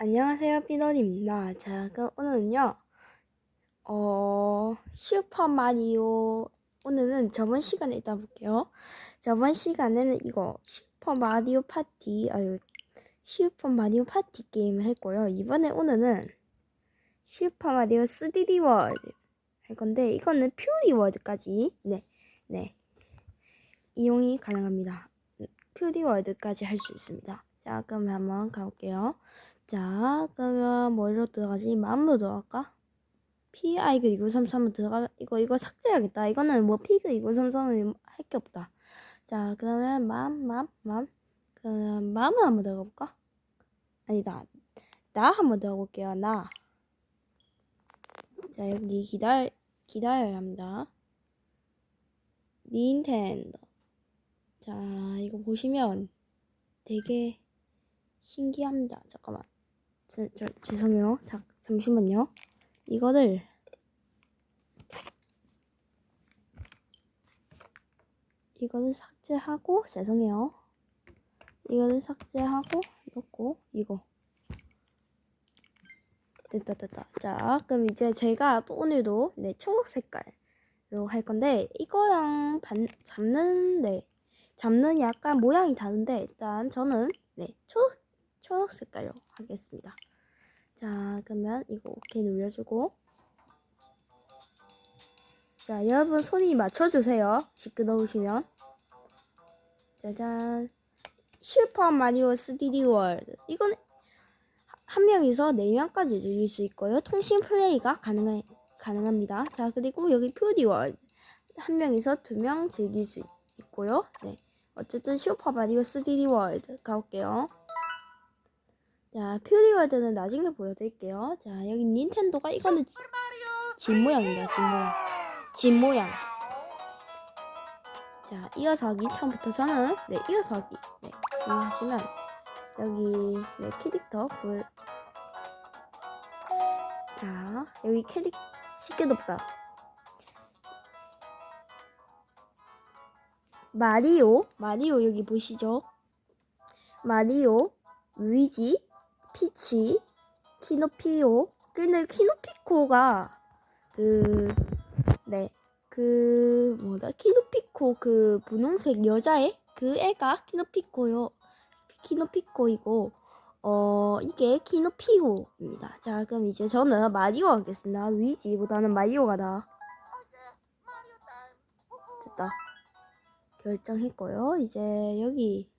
안녕하세요, 피너입니다. 자, 그럼 오늘은요, 어, 슈퍼 마리오, 오늘은 저번 시간에 있다 볼게요. 저번 시간에는 이거, 슈퍼 마리오 파티, 아유, 슈퍼 마리오 파티 게임을 했고요. 이번에 오늘은 슈퍼 마리오 3D 월드 할 건데, 이거는 퓨리 월드까지, 네, 네, 이용이 가능합니다. 퓨리 월드까지 할 수 있습니다. 자, 그럼 한번 가볼게요. 자, 그러면 뭐로 들어가지? 맘으로 들어갈까? PI 그리고 33은 들어가 이거 이거 삭제해야겠다. 이거는 뭐 P 그리고 33은 할 게 없다. 자, 그러면 맘, 맘, 맘. 그러면 맘을 한번 들어가 볼까? 아니다. 나 한번 들어가 볼게요. 나. 자, 여기 기다려 기다려야 합니다. 닌텐도. 자, 이거 보시면 되게 신기합니다. 잠깐만. 저, 저, 죄송해요. 자, 잠시만요. 이거를 이거를 삭제하고 죄송해요. 이거를 삭제하고 넣고 이거 됐다 됐다. 자, 그럼 이제 제가 또 오늘도 네 초록 색깔로 할 건데 이거랑 반 잡는 네 잡는 약간 모양이 다른데 일단 저는 네 초록 초록 색깔로 하겠습니다. 자, 그러면 이거 오케이 눌러주고. 자, 여러분 손이 맞춰주세요. 시끄러우시면. 짜잔. 슈퍼 마리오 3D 월드. 이건 한 명이서 네 명까지 즐길 수 있고요. 통신 플레이가 가능 가능합니다. 자, 그리고 여기 퓨디 월드. 한 명이서 두 명 즐길 수 있고요. 네. 어쨌든 슈퍼 마리오 3D 월드 가볼게요. 자, 퓨리월드는 나중에 보여드릴게요. 자, 여기 닌텐도가 이거는 지- 집 모양입니다. 집 모양. 집 모양. 자, 이어서기 처음부터 저는 네 이어서기 네 이해하시면 여기 네 캐릭터 볼. 자, 여기 캐릭 쉽게 높다. 마리오, 마리오 여기 보시죠. 마리오, 루이지, 피치, 키노피오. 근데 키노피코가 그, 네, 그, 뭐다, 키노피코 그 분홍색 여자애? 그 애가 키노피코요. 키노피코이고, 어, 이게 키노피오입니다. 자, 그럼 이제 저는 마리오 하겠습니다. 루이지보다는 마리오가 나. 됐다. 결정했고요. 이제 여기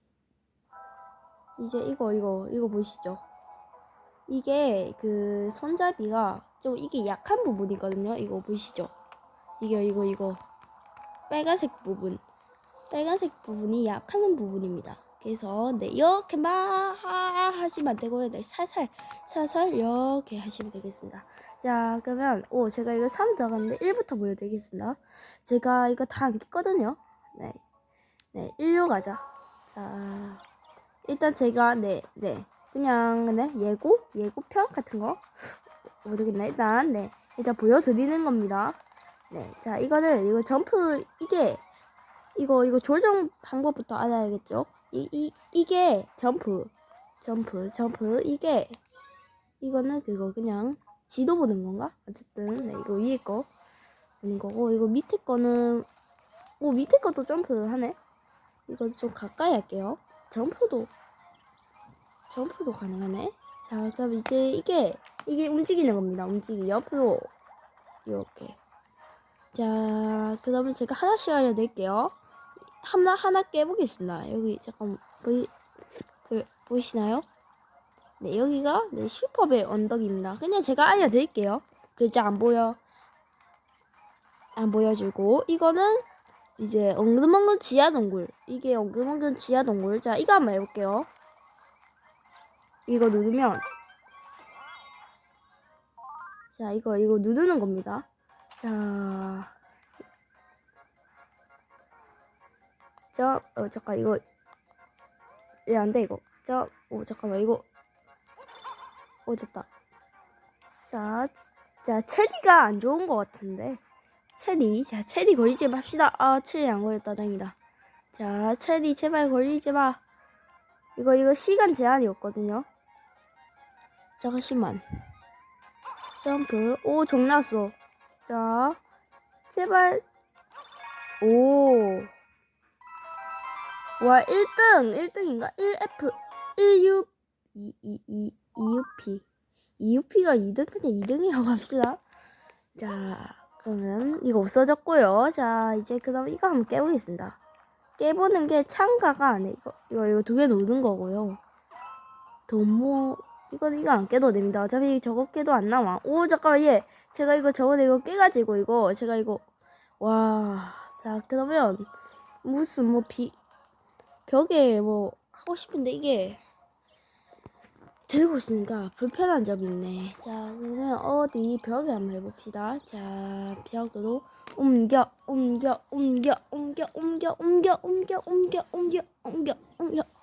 이제 이거 이거 이거 보시죠. 이게 그 손잡이가 좀 이게 약한 부분이거든요. 이거 보시죠. 이게 이거 이거 빨간색 부분 빨간색 부분이 약한 부분입니다. 그래서 네 이렇게 막 하- 하시면 안 되고요. 네 살살 살살 이렇게 하시면 되겠습니다. 자 그러면 오 제가 이거 3 들어갔는데 1부터 보여드리겠습니다. 제가 이거 다 안 깼거든요. 네. 네, 1로 가자. 자, 일단 제가, 네, 네. 그냥, 네, 예고? 예고편 같은 거? 모르겠네. 일단, 네. 일단 보여드리는 겁니다. 네. 자, 이거는, 이거 점프, 이게, 이거, 이거 조정 방법부터 알아야겠죠? 이, 이, 이게 점프. 점프, 점프. 이게, 이거는 그거 그냥 지도 보는 건가? 어쨌든, 네, 이거 위에 거 보는 거고, 이거 밑에 거는, 오, 밑에 것도 점프 하네? 이거 좀 가까이 할게요. 점프도 점프도 가능하네. 자, 그럼 이제 이게 이게 움직이는 겁니다. 움직이 옆으로 이렇게. 자, 그러면 제가 하나씩 알려드릴게요. 하나 하나 깨보겠습니다. 여기 잠깐 보이 보, 보이시나요? 네, 여기가 네 슈퍼배 언덕입니다. 그냥 제가 알려드릴게요. 글자 안 보여. 안 보여주고 이거는 이제 엉금엉금 지하 동굴. 이게 엉금엉금 지하 동굴. 자, 이거 한번 해볼게요. 이거 누르면 자, 이거 이거 누르는 겁니다. 자, 저, 어 잠깐 이거 왜안돼 이거? 저, 오 잠깐만 이거 오 됐다. 자, 자 체리가 안 좋은 것 같은데. 체리, 자 체리 걸리지 맙시다. 아 체리 안 걸렸다 다행이다. 자 체리 제발 걸리지 마. 이거 이거 시간 제한이었거든요. 잠시만. 점프. 오, 정 났어. 자, 제발. 오. 와, 1등. 1등인가? 1F. 1U. 2, 2, 2, 2UP. 2UP가 2등? 그냥 2등이라고 합시다. 자, 그러면 이거 없어졌고요. 자, 이제 그 다음 이거 한번 깨보겠습니다. 깨보는 게 참가가 안 해. 이거, 이거, 이거 두개 놓는 거고요. 도모, 이거, 이거 안 깨도 됩니다. 어차피 저거 깨도 안 나와. 오, 잠깐만, 얘. 제가 이거 저번에 이거 깨가지고, 이거, 제가 이거, 와. 자, 그러면, 무슨, 뭐, 비, 벽에 뭐, 하고 싶은데, 이게, 들고 있으니까 불편한 점이 있네. 자, 그러면 어디 벽에 한번 해봅시다. 자, 벽으로 옮겨, 옮겨, 옮겨, 옮겨, 옮겨, 옮겨, 옮겨, 옮겨, 옮겨, 옮겨, 옮겨, 옮겨.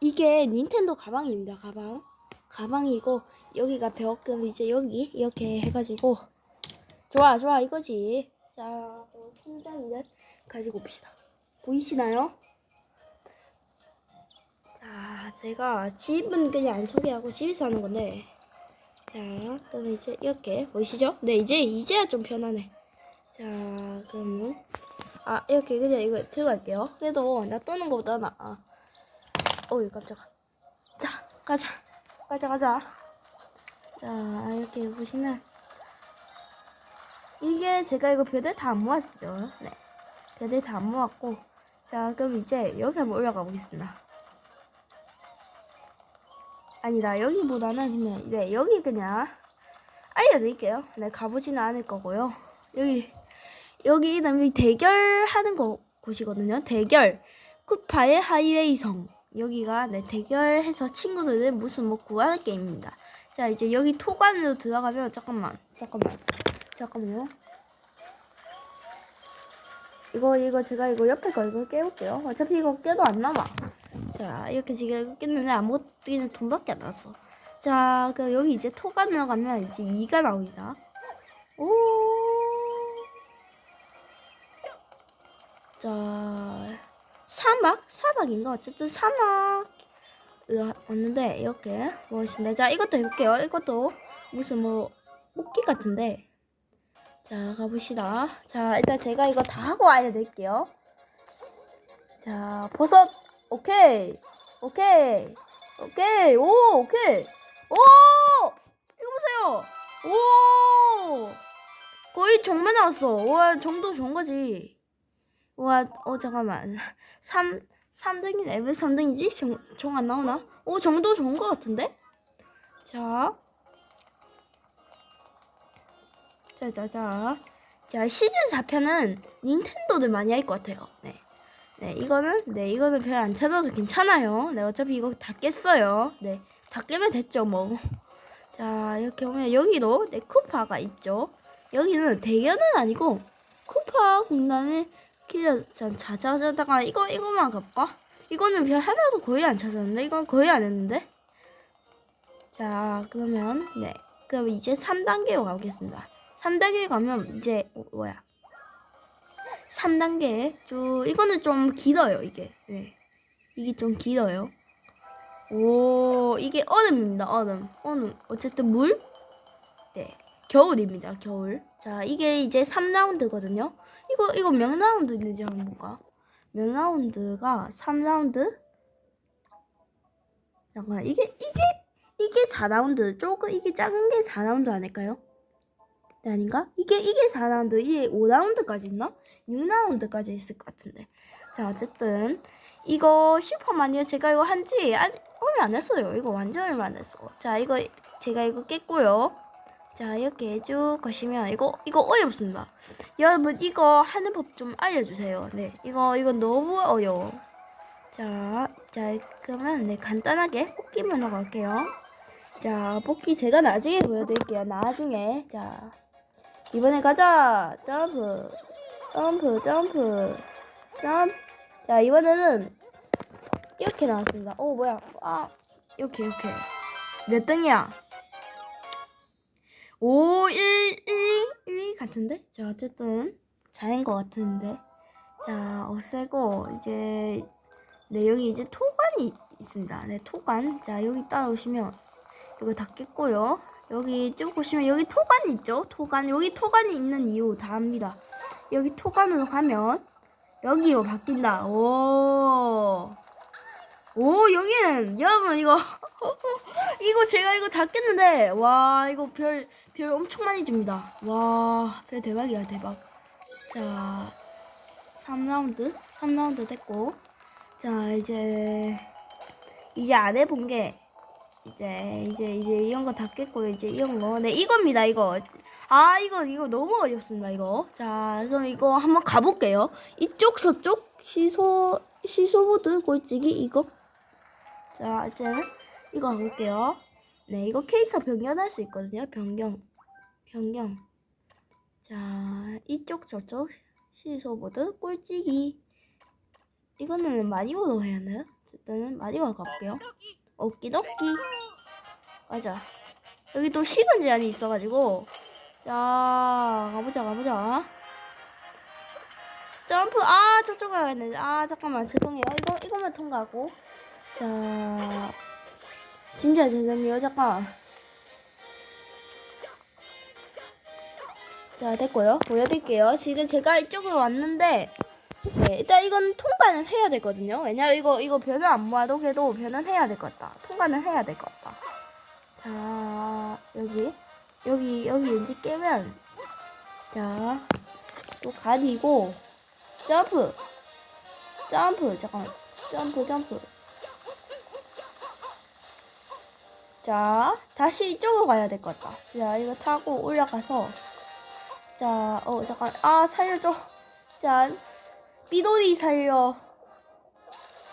이게 닌텐도 가방입니다. 가방. 가방이고 여기가 벽. 그럼 이제 여기 이렇게 해가지고 좋아, 좋아 이거지. 자, 또 심장이를 가지고 옵시다. 보이시나요? 자, 제가 집은 그냥 안 소개하고 집에서 하는 건데. 자, 그럼 이제 이렇게 보이시죠? 네, 이제 이제야 좀 편하네. 자, 그러면 아 이렇게 그냥 이거 들어갈게요. 그래도 나 떠는 거보다 나. 아. 어이 깜짝아. 자, 가자, 가자, 가자. 자, 이렇게 보시면 이게 제가 이거 별들 다 안 모았죠. 네, 별들 다 안 모았고. 자, 그럼 이제 여기 한번 올라가 보겠습니다. 아니다 여기보다는 그냥 네 여기 그냥 알려드릴게요 네 가보지는 않을 거고요 여기 여기 이름이 대결하는 거 곳이거든요 대결 쿠파의 하이레이성 여기가 네 대결해서 친구들을 무슨 뭐 구하는 게임입니다 자 이제 여기 토관으로 들어가면 잠깐만 잠깐만 잠깐만요 이거 이거 제가 이거 옆에 거 이거 깨볼게요 어차피 이거 깨도 안 남아 자, 이렇게 지금 깼는데 아무것도 그냥 돈밖에 안 나왔어. 자, 그 여기 이제 토가 들어가면 이제 2가 나옵니다. 오. 자, 사막? 사막인가? 어쨌든 사막. 왔는데, 이렇게 무엇인데. 자, 이것도 해볼게요. 이것도 무슨 뭐, 뽑기 같은데. 자, 가봅시다. 자, 일단 제가 이거 다 하고 알려드릴게요. 자, 버섯. 오케이. 오케이. 오케이. 오, 오케이. 오! 이거 보세요. 오! 거의 정말 나왔어. 와, 정도 좋은 거지. 와, 어, 잠깐만. 3, 3등이 레벨 3등이지? 정, 정 안 나오나? 오, 정도 좋은 거 같은데? 자. 자, 자, 자. 자, 시즌 4편은 닌텐도들 많이 할 것 같아요. 네. 네, 이거는 네, 이거는 별 안 찾아도 괜찮아요. 네, 어차피 이거 다 깼어요. 네, 다 깨면 됐죠, 뭐. 자, 이렇게 보면 여기도 네, 쿠파가 있죠. 여기는 대결은 아니고 쿠파 공단을 kil려 자자자다가 이거 이거만 갈까? 이거는 별 하나도 거의 안 찾았는데? 이건 거의 안 했는데. 자, 그러면 네, 그럼 이제 3단계로 가보겠습니다. 3단계 가면 이제 어, 뭐야? 3단계 쭉 이거는 좀 길어요 이게. 네. 이게 좀 길어요. 오 이게 얼음입니다 얼음. 얼음. 어쨌든 물 네 겨울입니다 겨울 자 이게 이제 3라운드거든요 이거 이거 몇 라운드 있는지 한번 볼까 몇 라운드가 3라운드 잠깐 이게 이게 이게 4라운드 조금 이게 작은 게 4라운드 아닐까요? 네, 아닌가? 이게 이게 4라운드, 이게 5라운드까지 있나? 6라운드까지 있을 것 같은데. 자, 어쨌든 이거 슈퍼마니오 제가 이거 한지 아직 얼마 안 했어요. 이거 완전 얼마 안 했어. 자, 이거 제가 이거 깼고요. 자, 이렇게 쭉 가시면 이거 이거 어이없습니다. 여러분 이거 하는 법 좀 알려주세요. 네, 이거 이거 너무 어려워. 자, 자 그러면 네 간단하게 뽑기만 하고 갈게요. 자, 뽑기 제가 나중에 보여드릴게요. 나중에 자. 이번에 가자. 점프. 점프, 점프. 점프. 자, 이번에는 이렇게 나왔습니다. 오, 뭐야. 아, 이렇게, 이렇게. 몇 등이야? 5, 1, 1, 1 같은데? 자, 어쨌든 잘한 것 같은데. 자, 없애고, 이제, 네, 여기 이제 토관이 있습니다. 네, 토관. 자, 여기 따라오시면, 이거 다 깼고요. 여기 쭉 보시면 여기 토간 있죠? 토간 여기 토간이 있는 이유 다 압니다. 여기 토간으로 가면 여기로 바뀐다. 오. 오 여기는 여러분 이거 이거 제가 이거 다 깼는데 와 이거 별 별 엄청 많이 줍니다. 와 별 대박이야 대박. 자 3라운드 3라운드 됐고. 자 이제 이제 안 해본 게 이제 이제 이제 이런 거 다 깼고 이제 이런 거 네 이겁니다 이거. 아 이거 이거 너무 어렵습니다 이거. 자 그럼 이거 한번 가볼게요. 이쪽 저쪽 시소 시소보드 꼴찌기 이거. 자 이제는 이거 가볼게요 네 이거 캐릭터 변경할 수 있거든요. 변경 변경. 자 이쪽 저쪽 시소보드 꼴찌기. 이거는 마리오로 해야 하나요? 일단은 마리오 가볼게요. 오키도키 가자. 여기 또 시간 제한이 있어가지고. 자 가보자 가보자. 점프. 아 저쪽 가야겠네 아 잠깐만. 죄송해요. 이거 이거만 통과하고. 자 진짜 죄송해요 잠깐 자 됐고요 보여드릴게요 지금 제가 이쪽으로 왔는데 네, 일단 이건 통과는 해야 되거든요. 왜냐 이거 이거 변을 안 모아도 그래도 변은 해야 될 것 같다. 통과는 해야 될 것 같다. 자 여기 여기 여기 왠지 깨면 자또 가리고 점프 점프 잠깐만 점프 점프 자 다시 이쪽으로 가야 될 것 같다. 자 이거 타고 올라가서 자 어 잠깐 아 살려줘 자 삐돌이 살려.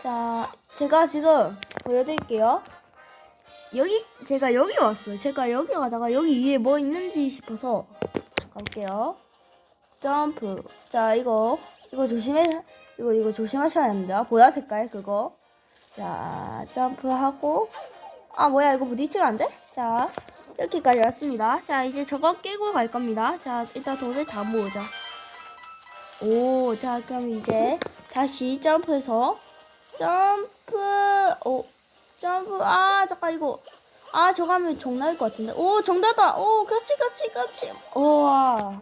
자, 제가 지금 보여드릴게요. 여기, 제가 여기 왔어요. 제가 여기 가다가 여기 위에 뭐 있는지 싶어서 가볼게요. 점프. 자, 이거, 이거 조심해, 이거, 이거 조심하셔야 합니다. 보라 색깔, 그거. 자, 점프하고. 아, 뭐야, 이거 부딪히면 안 돼? 자, 이렇게까지 왔습니다. 자, 이제 저거 깨고 갈 겁니다. 자, 일단 돌을 다 모으자. 오, 자, 그럼 이제 다시 점프해서 점프, 오, 점프, 아, 잠깐 이거, 아, 저거 하면 정 나올 것 같은데. 오, 정답다. 오, 그렇지, 그렇지, 그렇지. 우와.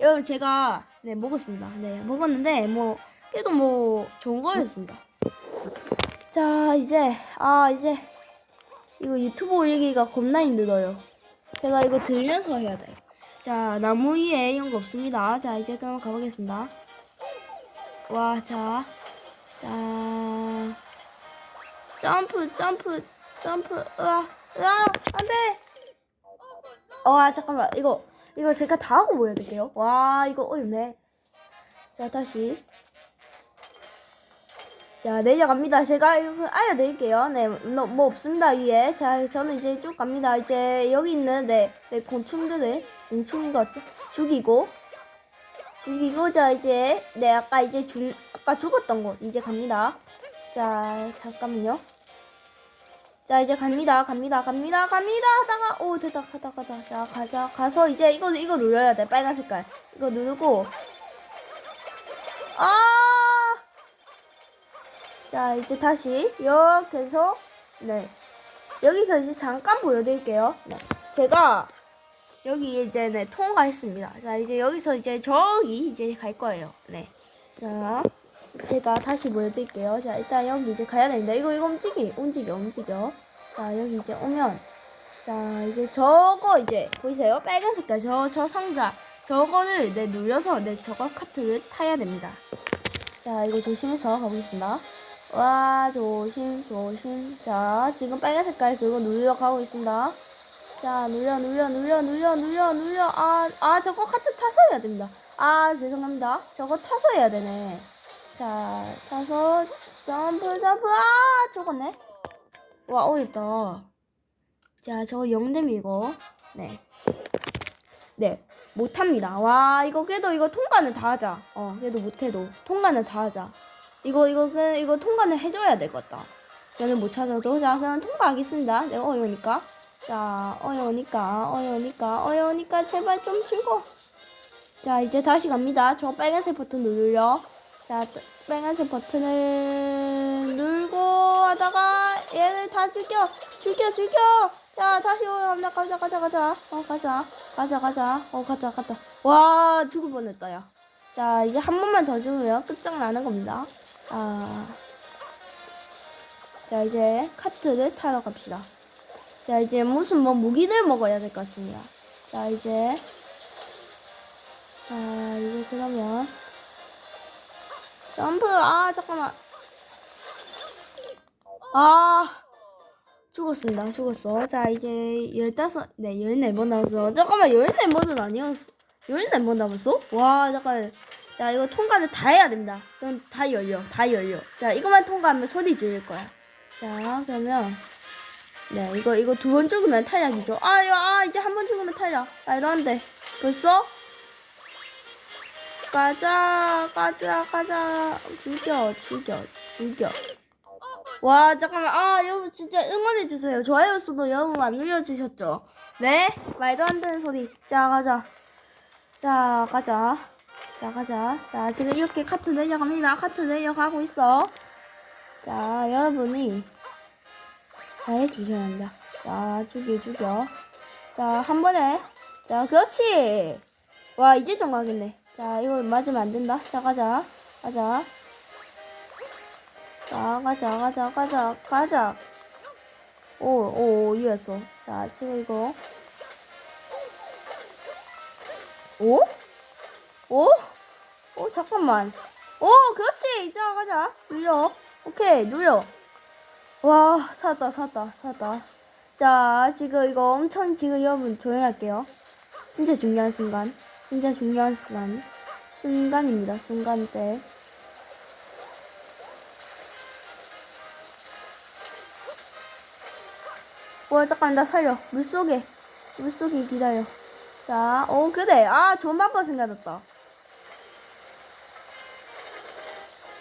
여러분, 제가, 네, 먹었습니다. 네, 먹었는데, 뭐, 그래도 뭐, 좋은 거였습니다. 자, 이제, 아, 이제, 이거 유튜브 올리기가 겁나 힘들어요. 제가 이거 들려서 해야 돼요. 자, 나무 위에 이런 거 없습니다. 자, 이제 그럼 가보겠습니다. 와, 자, 자, 점프, 점프, 점프, 으아, 으아, 안 돼! 어, 아, 잠깐만. 이거, 이거 제가 다 하고 보여드릴게요. 와, 이거 어렵네. 자, 다시. 자, 내려갑니다. 제가 알려드릴게요. 네, 뭐, 뭐 없습니다, 위에. 자, 저는 이제 쭉 갑니다. 이제 여기 있는, 네, 네 곤충들을, 곤충인 것 같죠? 죽이고, 죽이고, 자, 이제, 네, 아까 이제 중, 아까 죽었던 곳, 이제 갑니다. 자, 잠깐만요. 자, 이제 갑니다. 갑니다. 갑니다. 갑니다. 하다가, 오, 됐다. 가다, 가다. 자, 가자. 가서 이제 이거, 이거 눌러야 돼. 빨간 색깔. 이거 누르고, 아! 자, 이제 다시 이렇게 해서 네. 여기서 이제 잠깐 보여드릴게요. 네. 제가 여기 이제 네, 통과했습니다. 자, 이제 여기서 이제 저기 이제 갈 거예요. 네. 자, 제가 다시 보여드릴게요. 자, 일단 여기 이제 가야 됩니다. 이거, 이거 움직이, 움직여, 움직여. 자, 여기 이제 오면, 자, 이제 저거 이제, 보이세요? 빨간 색깔, 저, 저 상자. 저거를 네, 눌려서 네, 저거 카트를 타야 됩니다. 자, 이거 조심해서 가보겠습니다. 와, 조심, 조심. 자, 지금 빨간 색깔 그거 눌러 가고 있습니다. 자, 눌려, 눌려, 눌려, 눌려, 눌려, 눌려. 아, 아, 저거 카트 타서 해야 됩니다. 아, 죄송합니다. 저거 타서 해야 되네. 자, 타서, 점프, 점프, 아, 저거네. 와, 어렵다. 자, 저거 영dem이 이거. 네. 네, 못합니다. 와, 이거 그래도 이거 통과는 다 하자. 어, 그래도 못해도. 통과는 다 하자. 이거, 이거, 그, 이거 통과는 해줘야 될 것 같다. 저는 못 찾아도. 자, 그럼 통과하겠습니다. 네, 어려우니까. 자, 어려우니까, 어려우니까, 어려우니까, 제발 좀 죽어. 자, 이제 다시 갑니다. 저 빨간색 버튼 누르려. 자, 빨간색 버튼을 누르고 하다가 얘를 다 죽여! 죽여, 죽여! 자, 다시 올라갑니다. 가자, 가자, 가자. 어, 가자. 가자, 가자. 어, 가자, 가자. 와, 죽을 뻔했다, 야. 자, 이제 한 번만 더 죽으면 끝장나는 겁니다. 아. 자, 이제 카트를 타러 갑시다. 자, 이제 무슨 뭐 무기를 먹어야 될 것 같습니다. 자, 이제. 자, 이제 그러면. 점프, 아, 잠깐만. 아. 죽었습니다. 죽었어. 자, 이제 15, 네, 14번 남았어. 잠깐만, 14번은 아니었어. 14번 남았어? 와, 잠깐. 자, 이거 통과를 다 해야 됩니다. 그럼 다 열려. 다 열려. 자, 이것만 통과하면 소리 지를 거야. 자, 그러면. 네, 이거, 이거 두 번 죽으면 탈락이죠. 아, 이거, 아, 이제 한 번 죽으면 탈락. 안 돼. 벌써? 가자, 가자, 가자. 죽여, 죽여, 죽여. 와 잠깐만 아 여러분 진짜 응원해 주세요 좋아요 수도 여러분 안 눌러주셨죠 네 말도 안 되는 소리 자 가자 자 가자 자 가자. 자 지금 이렇게 카트 내려갑니다. 카트 내려가고 있어. 자 여러분이 잘 해주셔야 합니다. 자 죽여 죽여. 자 한 번에. 자 그렇지. 와 이제 좀 가겠네. 자 이거 맞으면 안 된다. 자 가자. 가자. 자, 가자, 가자, 가자, 가자. 오, 오, 오, 이겼어. 자, 지금 이거. 오? 오? 오, 잠깐만. 오, 그렇지. 자, 가자. 눌려. 오케이, 눌려. 와, 살았다, 살았다, 살았다. 자, 지금 이거 엄청 지금 여러분 조용할게요. 진짜 중요한 순간. 진짜 중요한 순간. 순간입니다, 순간 때. 와 잠깐 나 살려 물속에 물속에 기다려 자 어 그래 아 좋은 방법 생각났다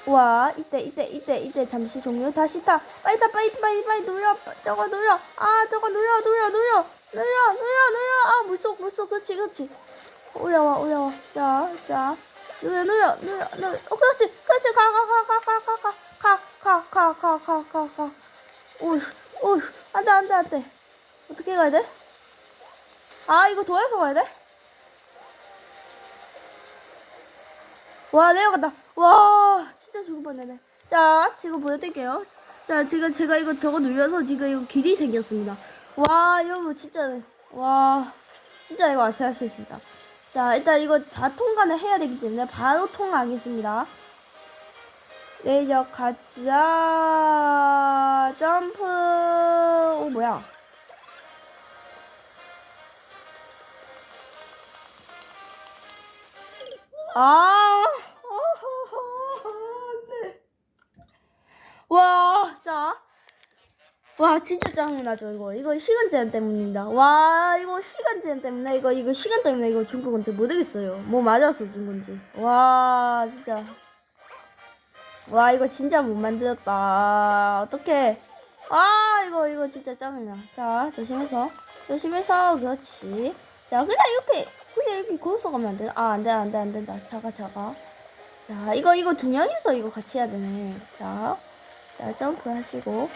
와 이때 이때 이때 이때 잠시 종료 다시 타 빨리 타 빨리 빨리 빨리 눌려 저거 눌려 아 저거 눌려 눌려 눌려 눌려 눌려 눌려 아 물속 물속 그렇지 그렇지 올라와 올라와 자자 눌려 눌려 눌려 눌려 어 그렇지 그렇지 가 가 가 가 가 가 가 가 가 가 가 가가 오휴 오휴 안돼 안돼 안돼 어떻게 가야 돼? 아 이거 도에서 가야 돼? 와 내려간다 와 진짜 뻔했네 자 지금 보여드릴게요. 자 지금 제가 이거 저거 눌려서 지금 이거 길이 생겼습니다. 와 여러분 진짜 와 진짜 이거 아셔야 할수 있습니다. 자 일단 이거 다 통과는 해야 되기 때문에 바로 통과하겠습니다. 내려가자. 점프. 오 뭐야? 아 안돼 와 자. 와 진짜 짜증나죠 이거. 이거 시간 제한 때문입니다. 와 이거 시간 제한 때문에 이거 이거 시간 때문에 이거 준 건지 모르겠어요. 뭐준 건지. 와 진짜. 와 이거 진짜 못 만들었다. 어떡해. 아 이거 이거 진짜 짜증나. 자 조심해서. 조심해서 그렇지. 자 그냥 이렇게 그냥 이렇게 걸어서 가면 안 되나 아 안 돼 안 돼 안 된다. 자가 자가. 자 이거 이거 두 명이서 이거 같이 해야 되네. 자, 자 점프 하시고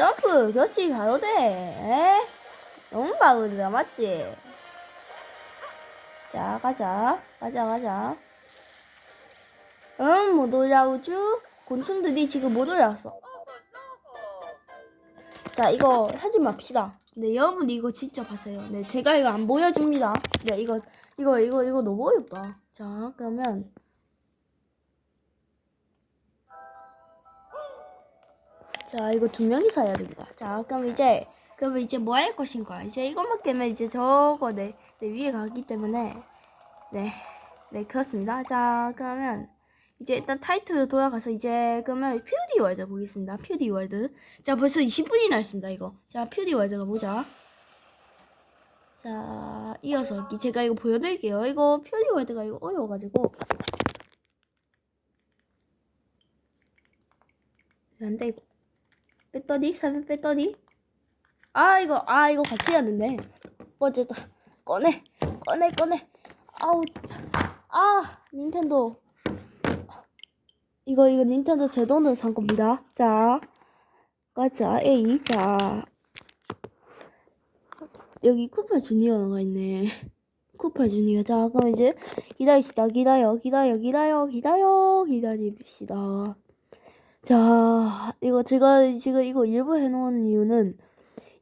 점프 그렇지 바로 돼. 에? 너무 바로다 맞지? 자 가자. 가자 가자. 응못 올라오죠 곤충들이 지금 못 올라왔어. 자 이거 하지 맙시다. 네 여러분 이거 진짜 봤어요. 네 제가 이거 안 보여줍니다. 네 이거 이거 이거 이거 너무 어렵다. 자 그러면 자 이거 두 명이서 해야 됩니다 자 그럼 이제 그럼 이제 뭐 할 것인가 이제 이것만 깨면 이제 저거 내, 내 위에 가기 때문에 네, 네 그렇습니다. 자 그러면 이제 일단 타이틀로 돌아가서 이제 그러면 퓨디 월드 보겠습니다. 퓨디 월드. 자 벌써 20분이나 했습니다 이거. 자 퓨디 월드가 보자. 자 이어서 이- 제가 이거 보여드릴게요. 이거 퓨디 월드가 이거 어려워가지고 안돼 이거 배터리 3 배터리. 아 이거 아 이거 같이 해야 된대. 어쨌든 꺼내 꺼내 꺼내. 아우. 아 닌텐도 이거 이거 닌텐도 제 돈으로 산 겁니다 자 가자 A 자 여기 쿠파 주니어가 있네 쿠파 주니어 자 그럼 이제 기다립시다 기다려 기다려 기다려 기다려 기다립시다 자 이거 제가 지금 이거 일부 해놓은 이유는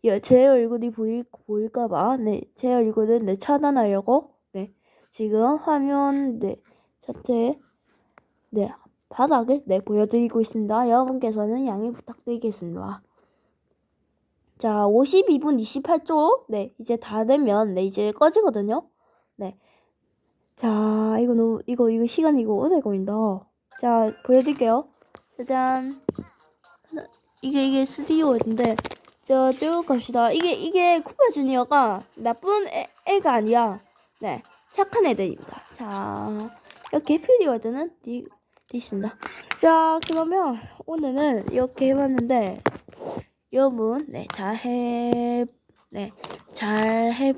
예, 제 얼굴이 보일 보일까봐. 네 제 얼굴은 네 차단하려고. 네 지금 화면 네 차트에 네 바닥을 네 보여드리고 있습니다. 여러분께서는 양해 부탁드리겠습니다. 자 52분 28초. 네 이제 다 되면 네 이제 꺼지거든요. 네 자 이거 너무 이거 이거 시간 이거 오래 걸린다. 자 보여드릴게요 짜잔 이게 이게 스튜디오인데 저 쭉 갑시다. 이게 이게 쿠파 주니어가 나쁜 애, 애가 아니야. 네, 착한 애들입니다. 자, 이렇게 피디워드는 디, 디 있습니다. 자, 그러면 오늘은 이렇게 해봤는데 여러분, 네, 잘해, 네, 잘해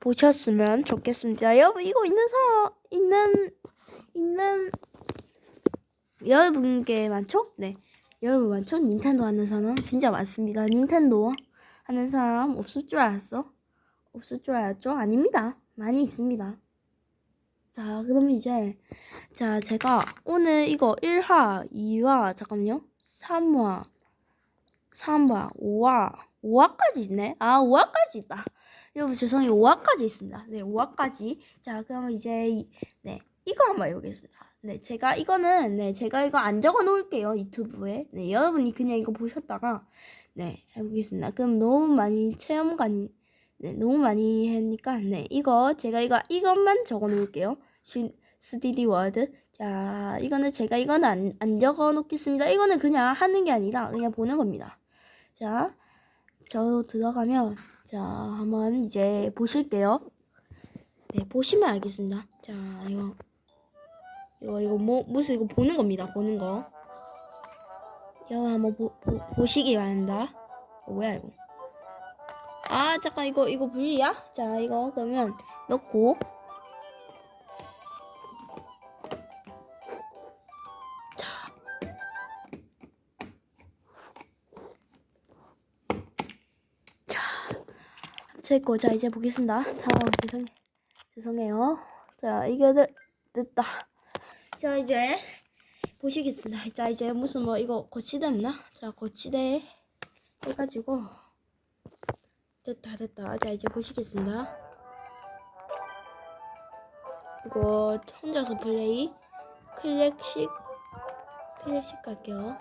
보셨으면 좋겠습니다. 여러분 이거 있는 사 있는 있는 여러분께 많죠? 네. 여러분 많죠? 닌텐도 하는 사람 진짜 많습니다. 닌텐도 하는 사람 없을 줄 알았어? 없을 줄 알았죠? 아닙니다. 많이 있습니다. 자, 그러면 이제 자, 제가 오늘 이거 1화, 2화, 잠깐만요. 3화, 3화, 5화, 5화까지 있네. 아, 5화까지 있다. 여러분 죄송해요. 5화까지 있습니다. 네, 5화까지. 자, 그러면 이제 이- 네, 이거 한번 해보겠습니다. 네, 제가 이거는 네, 제가 이거 안 적어 놓을게요. 유튜브에. 네, 여러분이 그냥 이거 보셨다가 네, 해 보겠습니다. 그럼 너무 많이 체험관이 네, 너무 많이 하니까 네, 이거 제가 이거 이것만 적어 놓을게요. 시, 스디디 워드. 자, 이거는 제가 이거는 안, 안 적어 놓겠습니다. 이거는 그냥 하는 게 아니라 그냥 보는 겁니다. 자, 저 들어가면 자, 한번 이제 보실게요. 네, 보시면 알겠습니다. 자, 이거 이거 이거 뭐 무슨 이거 보는 겁니다. 보는 거. 이거 한번 보, 보, 보시기 바랍니다. 어, 뭐야 이거? 아 잠깐 이거 이거 분리야? 자 이거 그러면 넣고 자. 자, 합쳐있고 자 이제 보겠습니다. 자 죄송 죄송해요. 자 이게 됐- 됐다. 자 이제 보시겠습니다. 자 이제 무슨 뭐 이거 거치대였나? 자 거치대 해가지고 됐다 됐다. 자 이제 보시겠습니다. 이거 혼자서 플레이 클래식 클래식 갈게요.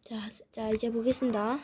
자, 자 이제 보겠습니다.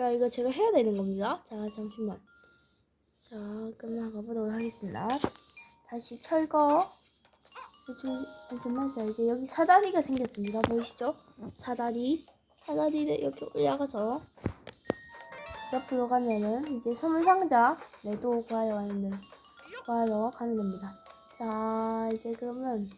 자, 이거 제가 해야 되는 겁니다. 자, 잠시만. 자, 그만 가보도록 하겠습니다. 다시 철거. 정말 자, 이제 여기 사다리가 생겼습니다. 보이시죠? 사다리. 사다리를 이렇게 올라가서 옆으로 가면은 이제 선물상자 내도 구하러 가는, 구하러 가면 됩니다. 자, 이제 그러면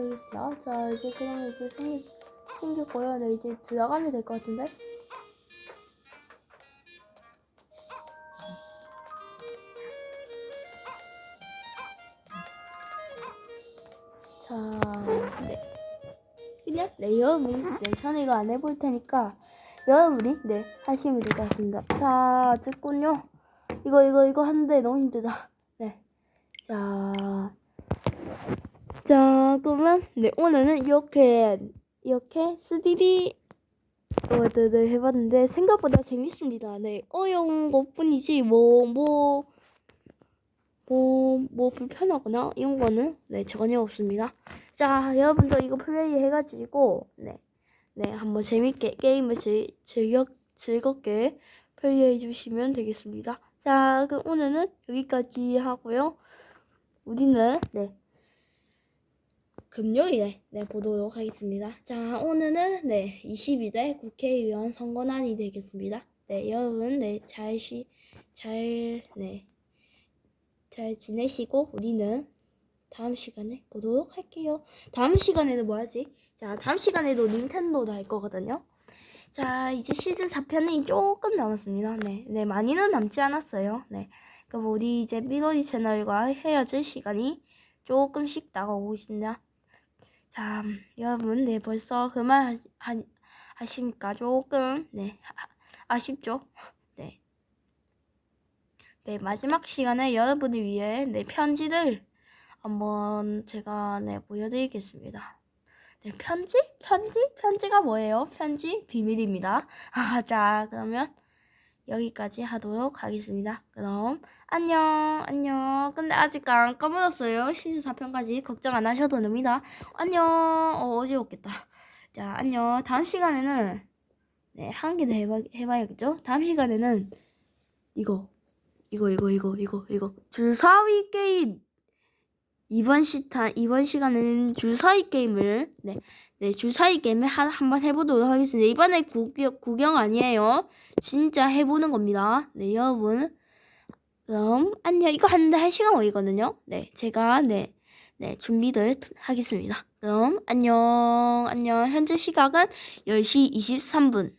있어. 자, 이제 그러면 이제 생겼, 생겼고요. 네, 이제 들어가면 될 것 같은데. 자, 네. 그냥 네 여러분, 네 저는 이거 안 해볼 테니까 여러분이 네 하시면 될 것 같습니다. 자, 어쨌군요. 이거 이거 이거 하는데 너무 힘들다. 네. 자, 자 그러면 네 오늘은 이렇게 이렇게 3D 워드를 해봤는데 생각보다 재밌습니다. 네 어려운 것뿐이지 뭐 뭐 뭐 뭐 불편하거나 이런 거는 네 전혀 없습니다. 자 여러분도 이거 플레이 해가지고 네 네, 한번 재밌게 게임을 즐, 즐겨, 즐겁게 플레이해 주시면 되겠습니다. 자, 그럼 오늘은 여기까지 하고요. 우리는 네 금요일에 네 보도록 하겠습니다. 자, 오늘은 네 22대 국회의원 선거난이 되겠습니다. 네, 여러분 네 잘 쉬 잘 네 잘 지내시고 우리는 다음 시간에 보도록 할게요. 다음 시간에는 뭐 하지? 자, 다음 시간에도 닌텐도도 할 거거든요. 자, 이제 시즌 4편이 조금 남았습니다. 네, 네, 많이는 남지 않았어요. 네. 그럼 우리 이제 미로리 채널과 헤어질 시간이 조금씩 다가오고 있습니다. 자, 여러분, 네, 벌써 그만 하시니까 조금, 네, 아, 아쉽죠? 네. 네, 마지막 시간에 여러분을 위해, 네, 편지를 한번 제가, 네, 보여드리겠습니다. 네, 편지? 편지? 편지가 뭐예요? 편지? 비밀입니다. 아, 자, 그러면 여기까지 하도록 하겠습니다. 그럼 안녕, 안녕. 근데 아직 안 까먹었어요. 시즌 4편까지 걱정 안 하셔도 됩니다. 안녕. 어, 어지럽겠다. 자, 안녕. 다음 시간에는 네, 한 개 더 해봐, 해봐야겠죠? 다음 시간에는 이거, 이거, 이거, 이거, 이거, 이거. 주사위 게임. 이번 시타 이번 시간에는 주사위 게임을 네, 네 주사위 게임을 한 한번 해보도록 하겠습니다. 이번에 구경 구경 아니에요. 진짜 해보는 겁니다. 네 여러분. 그럼 안녕. 이거 하는데 한 시간 걸리거든요. 네 제가 네. 네, 준비를 하겠습니다. 그럼 안녕, 안녕. 현재 시각은 10시 23분.